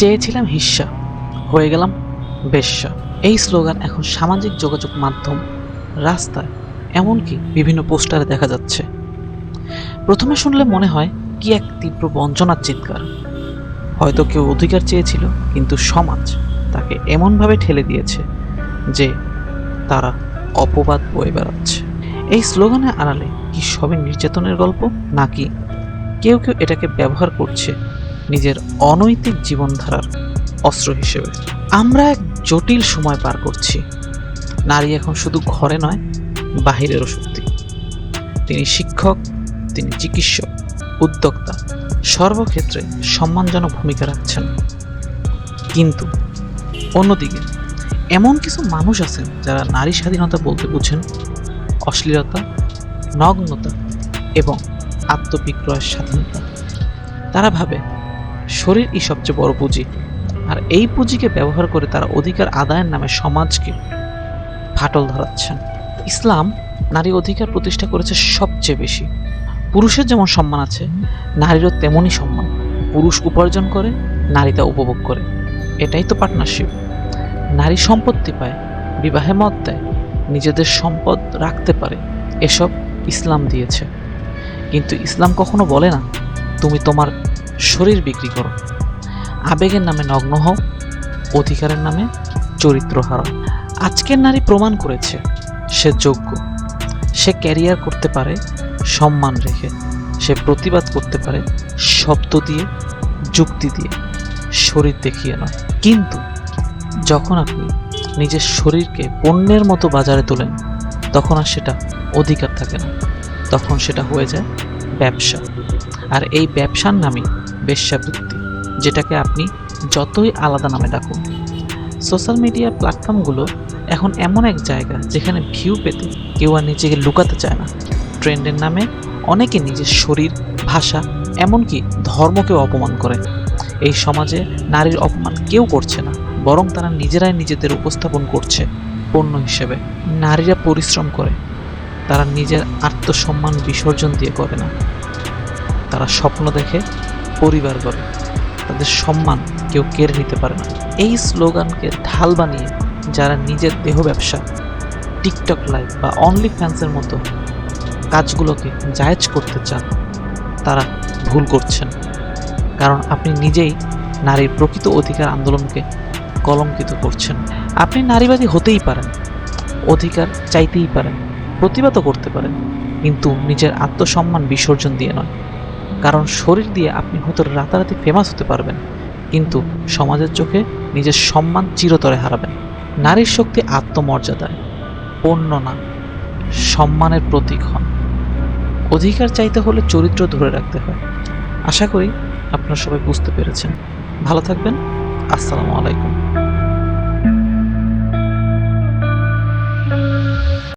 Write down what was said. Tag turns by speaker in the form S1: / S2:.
S1: চেয়েছিলাম হিস্সা হয়ে গেলাম বেশ্যা। এই স্লোগান এখন সামাজিক যোগাযোগ মাধ্যম, রাস্তায়, এমনকি বিভিন্ন পোস্টারে দেখা যাচ্ছে। প্রথমে শুনলে মনে হয় কি এক তীব্র বঞ্চনার চিৎকার। হয়তো কেউ অধিকার চেয়েছিল, কিন্তু সমাজ তাকে এমনভাবে ঠেলে দিয়েছে যে তারা অপবাদ বয়ে বেড়াচ্ছে। এই স্লোগানে আড়ালে কি সবে নির্যাতনের গল্প, নাকি কেউ কেউ এটাকে ব্যবহার করছে নিজের অনৈতিক জীবনধারার অস্ত্র হিসেবে। আমরা এক জটিল সময় পার করছি। নারী এখন শুধু ঘরে নয়, বাহিরেরও শক্তি। তিনি শিক্ষক, তিনি চিকিৎসক, উদ্যোক্তা, সর্বক্ষেত্রে সম্মানজনক ভূমিকা রাখছেন। কিন্তু অন্যদিকে এমন কিছু মানুষ আছেন যারা নারী স্বাধীনতা বলতে বুঝেন, অশ্লীলতা, নগ্নতা এবং আত্মবিক্রয়ের স্বাধীনতা। তারা ভাবে শরীরই সবচেয়ে বড় পুঁজি। আর এই পুঁজিকে ব্যবহার করে তারা অধিকার আদায়ের নামে সমাজকে ফাটল ধরাচ্ছেন। ইসলাম নারী অধিকার প্রতিষ্ঠা করেছে সবচেয়ে বেশি। পুরুষের যেমন সম্মান আছে, নারীরও তেমনই সম্মান। পুরুষ উপার্জন করে, নারী তা উপভোগ করে। এটাই তো পার্টনারশিপ নারী সম্পত্তি পায়, বিবাহে মত দেয়, নিজেদের সম্পদ রাখতে পারে, এসব ইসলাম দিয়েছে। কিন্তু ইসলাম কখনো বলে না, তুমি তোমার শরীর বিক্রি করো। আবেগের নামে নগ্ন হও, অধিকারের নামে চরিত্র হারাও। আজকের নারী প্রমাণ করেছে, সে যোগ্য। সে ক্যারিয়ার করতে পারে, সম্মান রেখে। সে প্রতিবাদ করতে পারে, শব্দ দিয়ে, যুক্তি দিয়ে। শরীর দেখিয়ে নয়। কিন্তু যখন আপনি নিজের শরীরকে পণ্যের মতো বাজারে তোলেন, তখন আর সেটা অধিকার থাকে না। তখন সেটা হয়ে যায় ব্যবসা। আর এই ব্যবসার নামই বেশ্যাবৃত্তি, যেটাকে আপনি যতই আলাদা নামে ডাকুন। সোশ্যাল মিডিয়া প্ল্যাটফর্মগুলো এখন এমন এক জায়গা যেখানে ভিউ পেতে কেউ আর নিজেকে লুকাতে চায় না। ট্রেন্ডের নামে অনেকে নিজের শরীর, ভাষা, এমনকি ধর্মকেও অপমান করে। এই সমাজে নারীর অপমান কেউ করছে না, বরং তারা নিজেরাই নিজেদের উপস্থাপন করছে পণ্য হিসেবে। নারীরা পরিশ্রম করে, তারা নিজের আত্মসম্মান বিসর্জন দিয়ে করে না। তারা স্বপ্ন দেখে পরিবার করে তাদের সম্মান কেউ কেড়ে নিতে পারে না। এই স্লোগানকে ঢাল বানিয়ে যারা নিজের দেহ ব্যবসা, টিকটক লাইভ বা অনলি ফ্যান্সের মতো কাজগুলোকে জায়েজ করতে চান, তারা ভুল করছেন। কারণ আপনি নিজেই নারীর প্রকৃত অধিকার আন্দোলনকে কলঙ্কিত করছেন। আপনি নারীবাদী হতেই পারেন, অধিকার চাইতেই পারেন, প্রতিবাদও করতে পারেন, কিন্তু নিজের আত্মসম্মান বিসর্জন দিয়ে নয়। কারণ শরীর দিয়ে আপনি হয়তো রাতারাতি ফেমাস হতে পারবেন, কিন্তু সমাজের চোখে নিজের সম্মান চিরতরে হারাবেন। নারীর শক্তি আত্মমর্যাদায় পণ্য না, সম্মানের প্রতীক হন। অধিকার চাইতে হলে চরিত্র ধরে রাখতে হয়। আশা করি আপনারা সবাই বুঝতে পেরেছেন। ভালো থাকবেন। আসসালামু আলাইকুম।